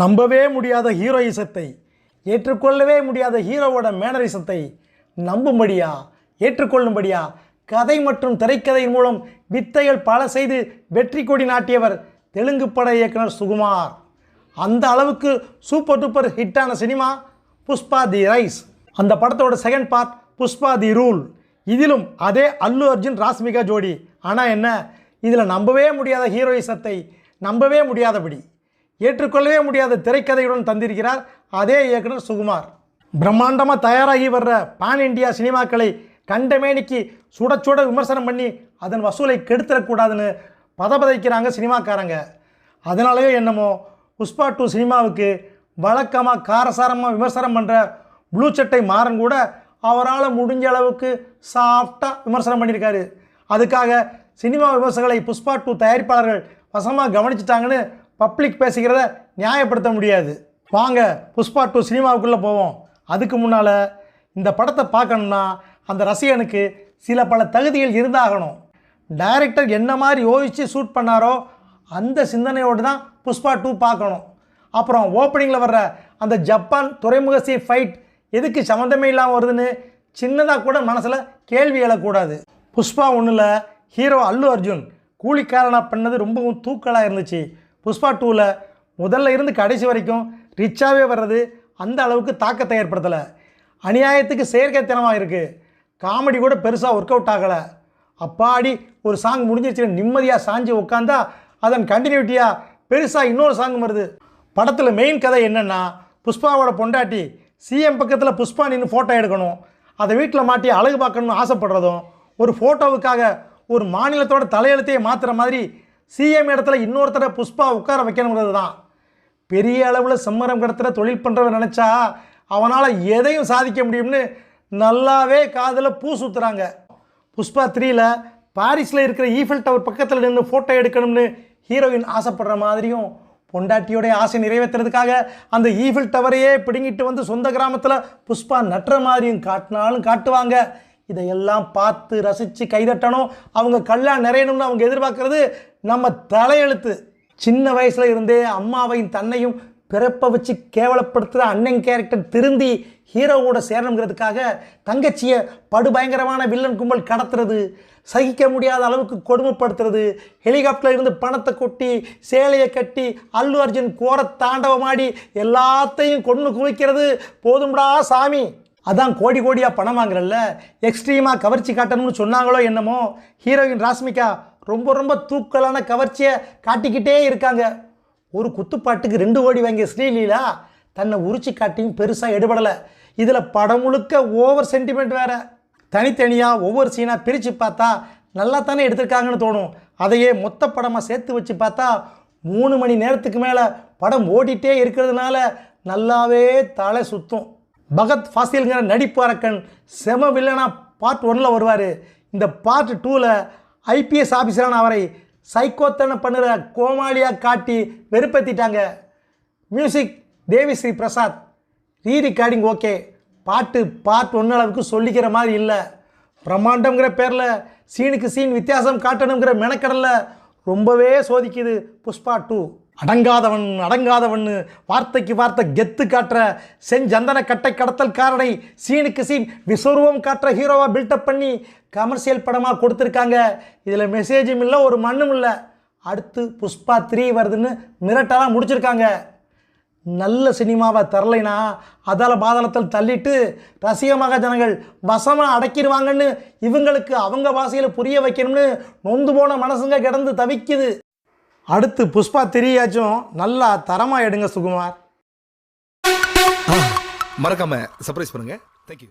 நம்பவே முடியாத ஹீரோயிசத்தை ஏற்றுக்கொள்ளவே முடியாத ஹீரோவோட மேனரிசத்தை நம்பும்படியா ஏற்றுக்கொள்ளும்படியா கதை மற்றும் திரைக்கதையின் மூலம் வித்தைகள் பல செய்து வெற்றி கொடி நாட்டியவர் தெலுங்கு பட இயக்குனர் சுகுமார். அந்த அளவுக்கு சூப்பர் டூப்பர் ஹிட்டான சினிமா புஷ்பா தி ரைஸ். அந்த படத்தோட second part Pushpa the rule. இதிலும் அதே அல்லு அர்ஜுன் ராஸ்மிகா ஜோடி. ஆனால் என்ன? இதில் நம்பவே முடியாத ஹீரோயிசத்தை நம்பவே முடியாதபடி. ஏற்றுக்கொள்ளவே முடியாத திரைக்கதையுடன் தந்திருக்கிறார் அதே இயக்குனர் சுகுமார். பிரம்மாண்டமாக தயாராகி வர்ற பான் இண்டியா சினிமாக்களை கண்டமேனிக்கு சுட சுட விமர்சனம் பண்ணி அதன் வசூலை கெடுத்துடக்கூடாதுன்னு பதபதைக்கிறாங்க சினிமாக்காரங்க. அதனாலேயோ என்னமோ புஷ்பா டூ சினிமாவுக்கு வழக்கமாக காரசாரமாக விமர்சனம் பண்ணுற ப்ளூ சட்டை மாறன் கூட அவரால் முடிஞ்ச அளவுக்கு சாஃப்டாக விமர்சனம் பண்ணியிருக்காரு. அதுக்காக சினிமா விமர்சகளை புஷ்பா டூ தயாரிப்பாளர்கள் வசமாக கவனிச்சிட்டாங்கன்னு பப்ளிக் பேசுகிறத நியாயப்படுத்த முடியாது. வாங்க புஷ்பா டூ சினிமாவுக்குள்ளே போவோம். அதுக்கு முன்னால் இந்த படத்தை பார்க்கணுன்னா அந்த ரசிகனுக்கு சில பல தகுதிகள் இருந்தாகணும். டைரக்டர் என்ன மாதிரி யோசித்து ஷூட் பண்ணாரோ அந்த சிந்தனையோடு தான் புஷ்பா டூ பார்க்கணும். அப்புறம் ஓப்பனிங்கில் வர்ற அந்த ஜப்பான் துறைமுக துறைமுகசி ஃபைட் எதுக்கு சம்மந்தமே இல்லாமல் வருதுன்னு சின்னதாக கூட மனசில் கேள்வி எழக்கூடாது. புஷ்பா ஒன்றில் ஹீரோ அல்லு அர்ஜுன் கூலிக்காரனாக பண்ணது ரொம்பவும் தூக்கலாக இருந்துச்சு. புஷ்பா டூவில் முதல்ல இருந்து கடைசி வரைக்கும் ரிச்சாகவே வர்றது அந்த அளவுக்கு தாக்கத்தை ஏற்படுத்தலை. அநியாயத்துக்கு செயற்கைத்தனமாக இருக்குது காமெடி கூட பெருசாக ஒர்க் அவுட் ஆகலை. அப்பாடி ஒரு சாங் முடிஞ்சிருச்சு நிம்மதியாக சாஞ்சு உட்காந்தா அதன் கண்டினியூட்டியாக பெருசாக இன்னொரு சாங் வருது. படத்தில் மெயின் கதை என்னென்னா புஷ்பாவோட பொண்டாட்டி சிஎம் பக்கத்தில் புஷ்பா நின்று ஃபோட்டோ எடுக்கணும். அதை வீட்டில் மாட்டி அழகு பார்க்கணும்னு ஆசைப்படுறதும் ஒரு ஃபோட்டோவுக்காக ஒரு மாநிலத்தோட தலையெழுத்தையே மாற்றுற மாதிரி சிஎம் இடத்துல இன்னொருத்தரை புஷ்பா உட்கார வைக்கணுங்கிறது தான் பெரிய அளவில் சம்மரம் கடத்துகிற தொழில் பண்ணுறவன் நினச்சா அவனால் எதையும் சாதிக்க முடியும்னு நல்லாவே காதில் பூ சுற்றுறாங்க புஷ்பா த்ரீயில் பாரிஸில் இருக்கிற ஈஃபில் டவர் பக்கத்தில் நின்று ஃபோட்டோ எடுக்கணும்னு ஹீரோயின் ஆசைப்படுற மாதிரியும் பொண்டாட்டியோடைய ஆசை நிறைவேற்றுறதுக்காக அந்த ஈஃபில் டவரையே பிடுங்கிட்டு வந்து சொந்த கிராமத்தில் புஷ்பா நட்டுற மாதிரியும் காட்டினாலும் காட்டுவாங்க. இதையெல்லாம் பார்த்து ரசித்து கைதட்டணும். அவங்க கல்யாணம் நிறையணும்னு அவங்க எதிர்பார்க்கறது நம்ம தலையெழுத்து. சின்ன வயசில் இருந்தே அம்மாவையும் தன்னையும் பிறப்பை வச்சு கேவலப்படுத்துகிற அண்ணன் கேரக்டர் திருந்தி ஹீரோவோட சேரணுங்கிறதுக்காக தங்கச்சியை படுபயங்கரமான வில்லன் கும்பல் கடத்துறது சகிக்க முடியாத அளவுக்கு கொடுமைப்படுத்துறது ஹெலிகாப்டரில் இருந்து பணத்தை கொட்டி சேலையை கட்டி அல்லு அர்ஜுன் கோர தாண்டவமாடி எல்லாத்தையும் கொண்டு குவிக்கிறது. போதும்டா சாமி. அதான் கோடி கோடியாக பணம் வாங்குறல்ல? எக்ஸ்ட்ரீமாக கவர்ச்சி காட்டணும்னு சொன்னாங்களோ என்னமோ? ஹீரோயின் ராஸ்மிகா ரொம்ப ரொம்ப தூக்கலான கவர்ச்சியை காட்டிக்கிட்டே இருக்காங்க. ஒரு குத்துப்பாட்டுக்கு ரெண்டு கோடி வாங்கிய ஸ்ரீலீலா தன்னை உரிச்சு காட்டியும் பெருசாக எடுபடலை. இதில் படம் முழுக்க ஓவர் சென்டிமெண்ட் வேறு. தனித்தனியாக ஒவ்வொரு சீனாக பிரித்து பார்த்தா நல்லா தானே எடுத்திருக்காங்கன்னு தோணும். அதையே மொத்த படமாக சேர்த்து வச்சு பார்த்தா மூணு மணி நேரத்துக்கு மேலே படம் ஓடிட்டே இருக்கிறதுனால நல்லாவே தலை சுற்றும் பகத் ஃபாசில்ங்கிற நடிப்பு அரக்கன் செம வில்லனா பார்ட் ஒன்னில் வருவார். இந்த பார்ட் டூவில் ஐபிஎஸ் ஆஃபீஸரான அவரை சைக்கோத்தனை பண்ணுற கோமாளியாக காட்டி வெறுப்பேற்றிட்டாங்க music Devi Sri Prasad re recording okay பாட்டு பார்ட் ஒன்று அளவுக்கு சொல்லிக்கிற மாதிரி இல்லை. பிரம்மாண்டம்ங்கிற பேரில் சீனுக்கு சீன் வித்தியாசம் காட்டணுங்கிற மெனக்கடலில் ரொம்பவே சோதிக்குது புஷ்பா டூ அடங்காதவன் அடங்காதவன் வார்த்தைக்கு வார்த்தை கெத்து காட்டுற செஞ்சந்தன கட்டை கடத்தல்காரனை சீனுக்கு சீன் விஸ்வரூபம் காட்டுற ஹீரோவாக பில்டப் பண்ணி கமர்ஷியல் படமாக கொடுத்துருக்காங்க. இதில் மெசேஜும் இல்லை ஒரு மண்ணும் இல்லை. அடுத்து புஷ்பா த்ரீ வருதுன்னு மிரட்டெல்லாம் முடிச்சிருக்காங்க. நல்ல சினிமாவை தரலைனா அதால் பாதாளத்தில் தள்ளிட்டு ரசிகமாக ஜனங்கள் வசமாக அடக்கிடுவாங்கன்னு இவங்களுக்கு அவங்க பாஷையில் புரிய வைக்கணும்னு நொந்து போன மனசுங்க கிடந்து தவிக்குது. அடுத்து புஷ்பா திரியாச்சும் நல்லா தரமாக எடுங்க சுகுமார். மறக்காம சர்ப்ரைஸ் பண்ணுங்க.